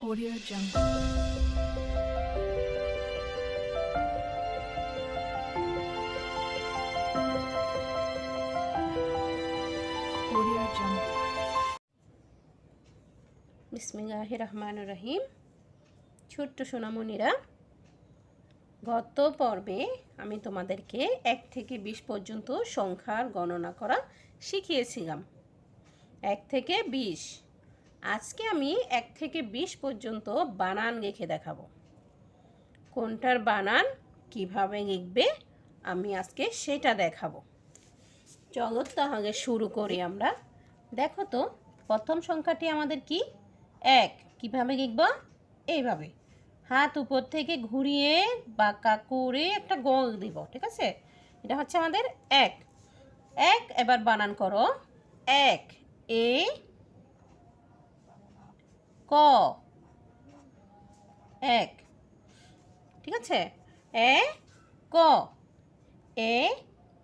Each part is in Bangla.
Audio Jungle. বিসমিল্লাহ রহমান রহিম ছোট্ট সোনামণিরা, গত পর্বে আমি তোমাদেরকে এক থেকে বিশ পর্যন্ত সংখ্যার গণনা করা শিখিয়েছিলাম। এক থেকে বিশ আজকে আমি এক থেকে বিশ পর্যন্ত বানান লিখে দেখাবো। কোনটার বানান, কীভাবে লিখবে আমি আজকে সেটা দেখাবো। চলো তাহলে শুরু করি আমরা। দেখো তো, প্রথম সংখ্যাটি আমাদের কি? এক। কীভাবে লিখব এইভাবে। হাত উপর থেকে ঘুরিয়ে বাঁকা করে একটা গোল দিব, ঠিক আছে? এটা হচ্ছে আমাদের এক। এক, এবার বানান করো। এক। এ ক। এক। ঠিক আছে? এ, ক। এ,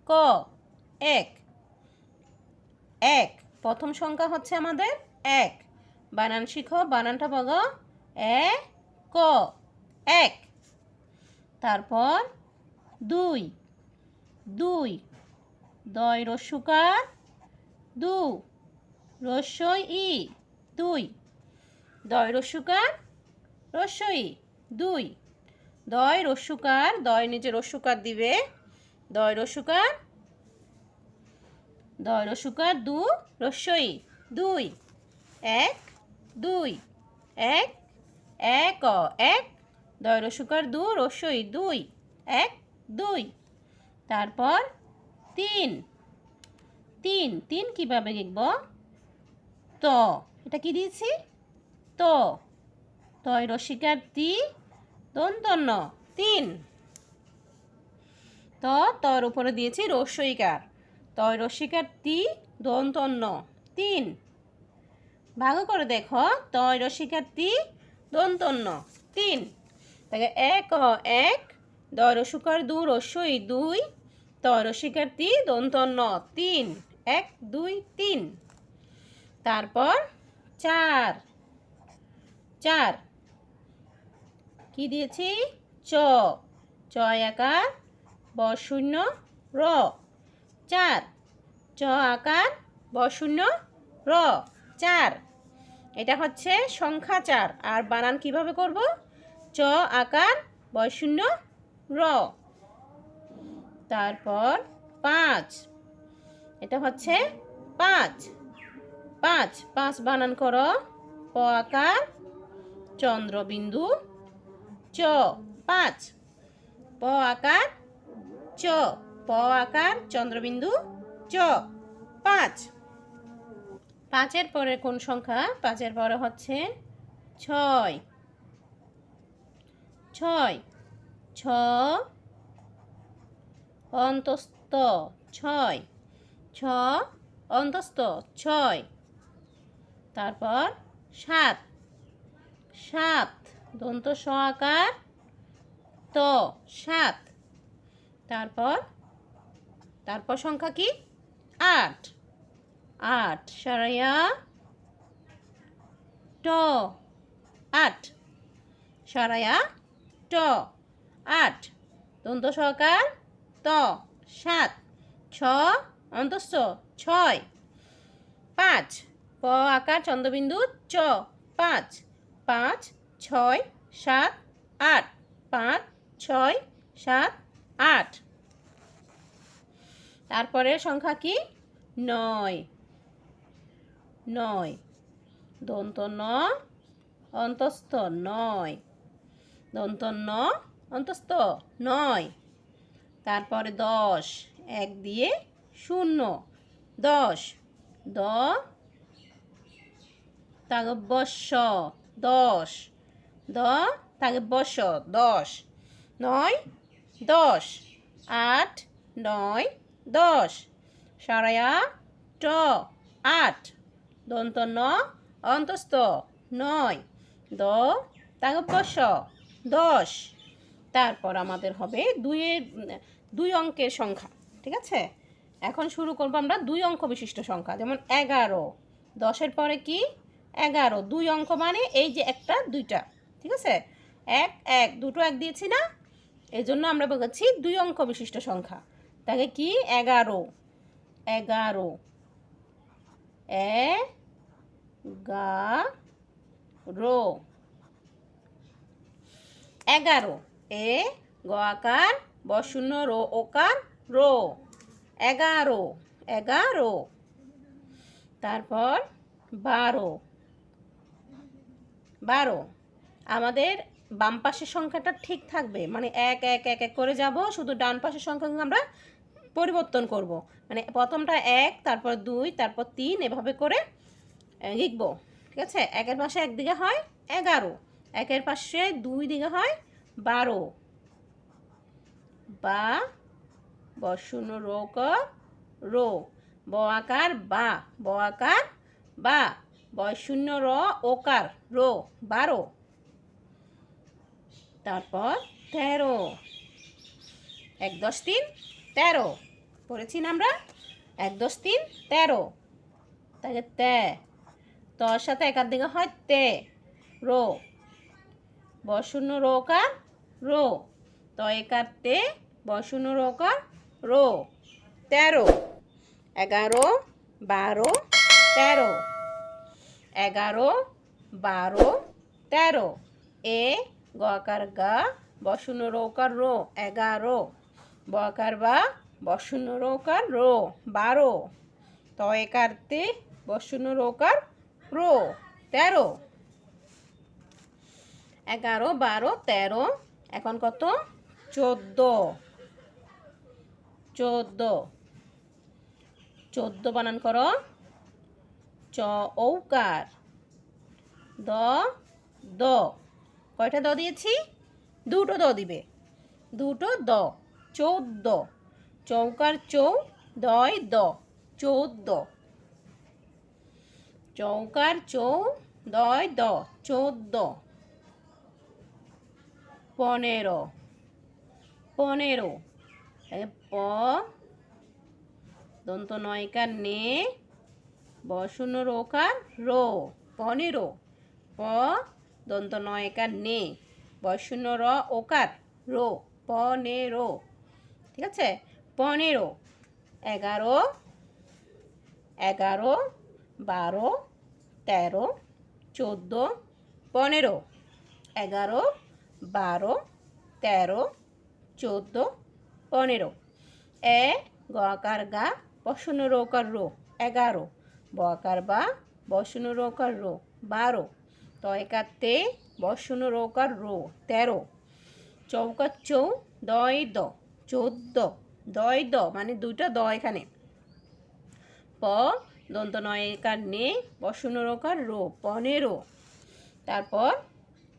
ক। এক। এক। প্রথম সংখ্যা হচ্ছে আমাদের এক। বানান শিখো, বানানটা বলো। এ, ক। এক। তারপর দুই। দুই। দয় রস্যুকার দু। রস্যই ই। দুই। দয় রস্যুকার রস্যই দুই। দয় রস্যুকার দয় নিচে রস্যুকার দিবে। দয় রস্যুকার দয় রসুকার দু। রস্যই দুই। এক দুই। এক এক অ, এক। দয় রসুকার দু। রস্যই দুই। এক দুই। তারপর তিন। তিন। তিন কীভাবে লিখব? ত। এটা কি দিয়েছি? ত তয় রসিকার তি দন্তন্য, তিন। ত, তর উপরে দিয়েছি রস্যইকার তয় রসিকার তি দন্তন্য, তিন। ভাগ করে দেখো তয় রসিকার তি দন্তন্য, তিন। তাকে এক এক দয় রসুকার দু রস্যই দুই তয় রসিকার তি দন্তন্য, তিন। এক, দুই, তিন। তারপর চার। চার। কি দিয়েছি? চ। চয় আকার, ব শূন্য, র। চার। চ আকার, ব শূন্য, র। চার। এটা হচ্ছে সংখ্যা চার। আর বানান কীভাবে করব? চ আকার, ব শূন্য, র। তারপর পাঁচ। এটা হচ্ছে পাঁচ। পাঁচ। পাঁচ বানান করো। প আকার চন্দ্রবিন্দু চ, পাঁচ। প আকার, চ। প আকার, চন্দ্রবিন্দু, চ। পাঁচ। পাঁচের পরে কোন সংখ্যা? পাঁচের পরে হচ্ছে ছয়। ছয়। ছ। অন্তস্থ। ছয়। ছ। অন্তস্থ। ছয়। তারপর সাত। সাত। দন্ত স আকার ত, সাত। তারপর তারপর সংখ্যা কি? আট। আট সরাইয়া ট। আট। সরাইয়া ট। আট। দন্ত সহকার ত, সাত। ছ, অন্তস্থ, ছয়। পাঁচ। প আকার চন্দ্রবিন্দু চ, পাঁচ। পাঁচ, ছয়, সাত, আট। পাঁচ, ছয়, সাত, আট। তারপরে সংখ্যা কি? নয়। নয়। দন্ত ন, অন্তস্থ নয়। দন্ত ন, অন্তস্থ নয়। তারপরে দশ, এক দিয়ে শূন্য। দশ। দ তাগবস্য দশ। দ তাগবস্য দশ। নয়, দশ। আট, নয়, দশ। সরায়া, ট, আট। দন্ত ন অন্তস্থ, নয়। দ তাগবস্য দশ। তারপর আমাদের হবে দুইয়ের, দুই অঙ্কের সংখ্যা, ঠিক আছে? এখন শুরু করব আমরা দুই অঙ্ক বিশিষ্ট সংখ্যা, যেমন এগারো। দশের পরে কি? এগারো, দুই অঙ্ক মানে এই যে একটা, দুইটা, ঠিক আছে? এক এক, দুটো এক দিয়েছি না? এই জন্য আমরা বলেছি দুই অঙ্ক বিশিষ্ট সংখ্যা। তাকে কি? এগারো এগারো এ গা রো এগারো, এ, গ আকার বশূন্য রো ওকার, রো, এগারো এগারো, তারপর বারো বারো। আমাদের বাম পাশের সংখ্যাটা ঠিক থাকবে। মানে এক এক এক এক করে যাব, শুধু ডান পাশের সংখ্যা আমরা পরিবর্তন করব। মানে প্রথমটা এক, তারপর দুই, তারপর তিন, এভাবে করে লিখব। ঠিক আছে? একের পাশে একদিকে হয় এগারো। একের পাশে দুই দিকে হয় বারো। বা রো ক, রো। ব আকার বা, ব আকার বা। বয়শূন্য র, ওকার, রো, বারো। তারপর তেরো। এক দশ তিন, তেরো। পড়েছি না আমরা? এক দশ তিন, তেরো। তাকে তে। তর সাথে একার দিকে হয় তে। রো। বশূন্য রোকার রো। ত একার তে, বশূন্য রোকার রো। তেরো। এগারো, বারো, তেরো। এগারো, বারো, তেরো। এ গকার গা বশূন্য রৌকার রো। এগারো। বকার বা বশূন্য রৌকার রো। বারো। তয়কার তে বশূন্য রৌকার রো। তেরো। এগারো, বারো, তেরো। এখন কত? চোদ্দ। চোদ্দ। চোদ্দ বানান করো। চ, ঔকার। দ দ। কয়টা দ দিয়েছি? দুটো দ দিবে। দুটো দ, চৌদ্দ। চৌকার চৌ, দয় দ, চৌদ্দ। চৌকার চৌ, দয় দ, চৌদ্দ। পনেরো। পনেরো। প। দন্ত নয়কার নে। বশূন্য রোকার রো, পনেরো। প দন্ত নয়কার নে। বশূন্য র ওকার রো পনেরো। ঠিক আছে? পনেরো। এগারো। এগারো, বারো, তেরো, চোদ্দ, পনেরো। এগারো, বারো, তেরো, চোদ্দ, পনেরো। এ গ আকার গা বসুন রোকার রো, এগারো। ব আকার বা বসুন রোকার রো বারো। তয়কার তে বসুন রোকার রো তেরো। চৌকার চৌ দয় দ চোদ্দ। দয় দ মানে দুইটা দ এখানে। প দন্ত নয়কার নে বসুন রোকার রো পনেরো। তারপর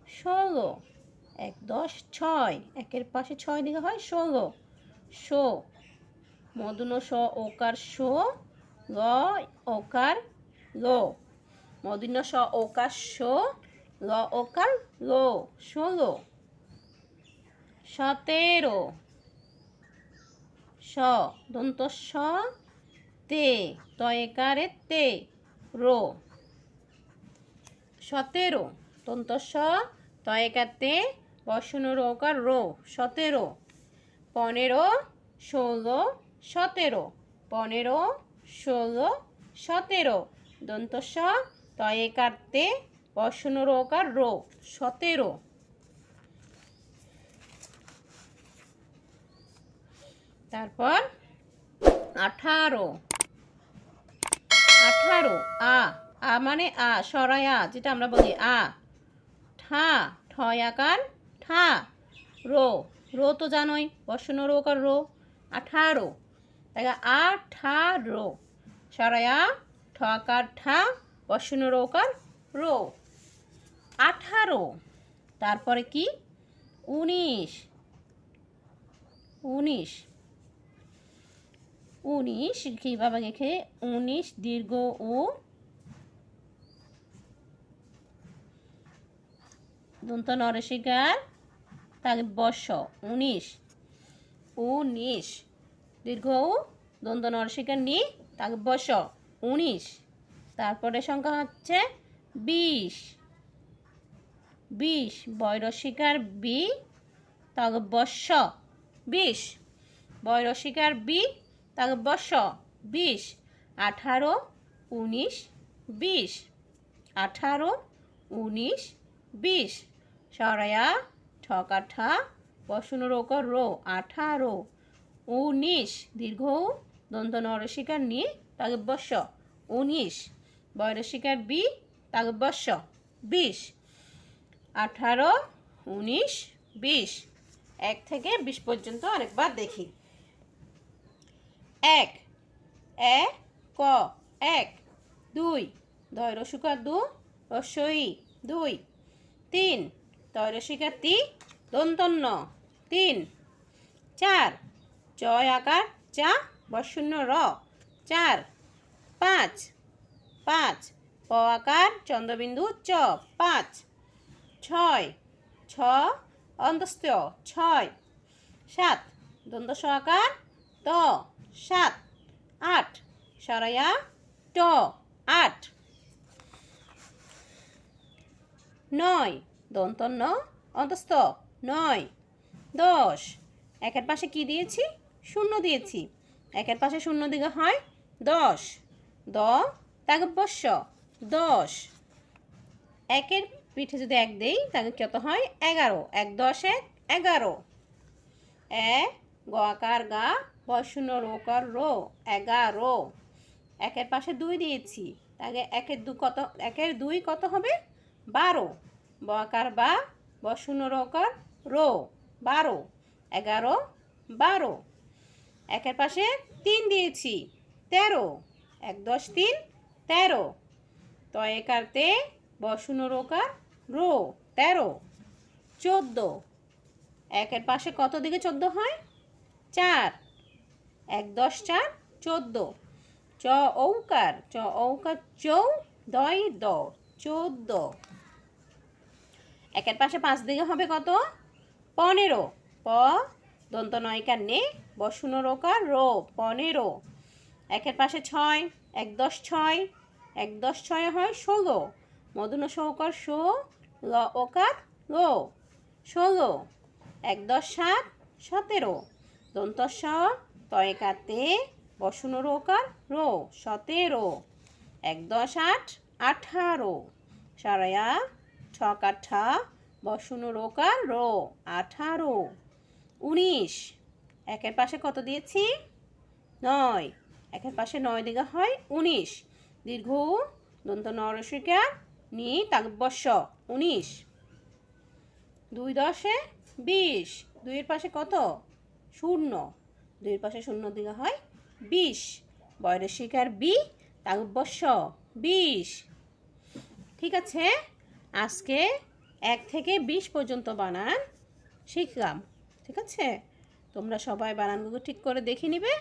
ষোলো। এক, দশ, ছয়। একের পাশে ছয় দিকে হয় ষোলো। শো মদুন স, ওকার শো গ ওকার লো। মদিন স ওকার শো, ল ওকার লো, ষোলো। সতেরো। স, দন্ত স, তে, তয়কারে তে, রো। সতেরো। দন্ত স তয়কাতে বসন রোকার রো। সতেরো। পনেরো, ষোলো, সতেরো। পনেরো ষোলো, সতেরো। দন্ত স তয়কাতে বসন রোকার রো, সতেরো। তারপর আঠারো। আঠারো, আ আ মানে আ সরাই আ, যেটা আমরা বলি, আ। ঠা ঠয় আকার ঠা। রো রো তো জানোই বসন রো কার রো। আঠারো। তাই আঠারো। সরাই আ ঠ বসন রো। কার রো আঠারো। তারপরে কি? উনিশ। উনিশ। উনিশ কীভাবে লিখে উনিশ, দীর্ঘ ও দন্ত নরসিকার তাকে বর্ষ উনিশ। উনিশ। দীর্ঘ উ দন্ত নরসিকার নি তাকে বর্ষ উনিশ। তারপরে সংখ্যা হচ্ছে বিশ। বিশ, বৈরসিকার বি তগবস্য বিশ। বৈরসিকার বি তগবস্য বিশ। আঠারো, উনিশ, বিশ। আঠারো, উনিশ, বিশ। সরায়া, ঠকাঠা, বসুন রোকর রো, আঠারো। উনিশ দীর্ঘ দন্ত নরসিকার নি তাগবস্য উনিশ বৈরসিকার বি তাগবস্য বিশ, আঠারো উনিশ বিশ। এক থেকে বিশ পর্যন্ত আরেকবার দেখি। এক, এ, ক, এক, দুই দয় রসুকা দু রসই দুই। তিন তয় রসিকা তি দন্তন্য তিন, চার জয় আকার, চা বশূন্য র, চার, পাঁচ পাঁচ, প আকার, চন্দ্রবিন্দু, চ, পাঁচ, ছয়, ছ, অন্তস্থ, ছয়, সাত, দ্বন্দ্ব স আকার, ত, সাত, আট সরায়া ট, আট, নয়, দন্তন্য, অন্তস্থ, নয়, দশ, একের পাশে কি দিয়েছি? শূন্য দিয়েছি। একের পাশে শূন্য দিকে হয় দশ। দ তাগবস্য দশ। একের পিঠে যদি এক দেই, তাকে কত হয়? এগারো। এক, দশ, এক, এগারো। এ, গ আকার গা বশূন্য রোকার রো এগারো। একের পাশে দুই দিয়েছি। তাকে একের দু কত, একের দুই কত হবে? বারো। ব আকার বা বশূন্য রোকার রো, বারো। এগারো, বারো। একের পাশে তিন দিয়েছি। তেরো। এক, দশ, তিন, তেরো। তো একারতে বসুন রোকার রো, তেরো। চোদ্দ। একের পাশে কত দিকে চোদ্দ হয়? চার। এক, দশ, চার, চোদ্দ। চ ঔকার চ ঔকার চৌ, দয়, দ, চোদ্দ। একের পাশে পাঁচ দিকে হবে কত? পনেরো। প দন্ত নয়কার নে বসুন রোকার রো, পনেরো। একের পাশে ছয়, এক দশ ছয়, এক দশ ছয় হয় ষোলো। মধুন সৌকার শো ল, ওকার লো ষোলো। এক দশ সাত, সতেরো। দন্ত স তয়কাতে বসুন রোকার রো, সতেরো। এক দশ আট, আঠারো। সারায়া ছকাঠা বসুন রোকার রো, আঠারো। উনিশ। একের পাশে কত দিয়েছি? নয়। একের পাশে নয় দিকে হয় উনিশ। দীর্ঘ দন্ত নরসিকা নি তাগবস্য উনিশ। দুই দশে বিশ। দুইয়ের পাশে কত? শূন্য। দুইয়ের পাশে শূন্য দিকে হয় বিশ। বয়রসিকার বি তাগবস্য বিশ। ঠিক আছে। আজকে এক থেকে বিশ পর্যন্ত বানান শিখলাম। ঠিক আছে? তোমরা সবাই বানানগুলো ঠিক করে দেখে নিবে।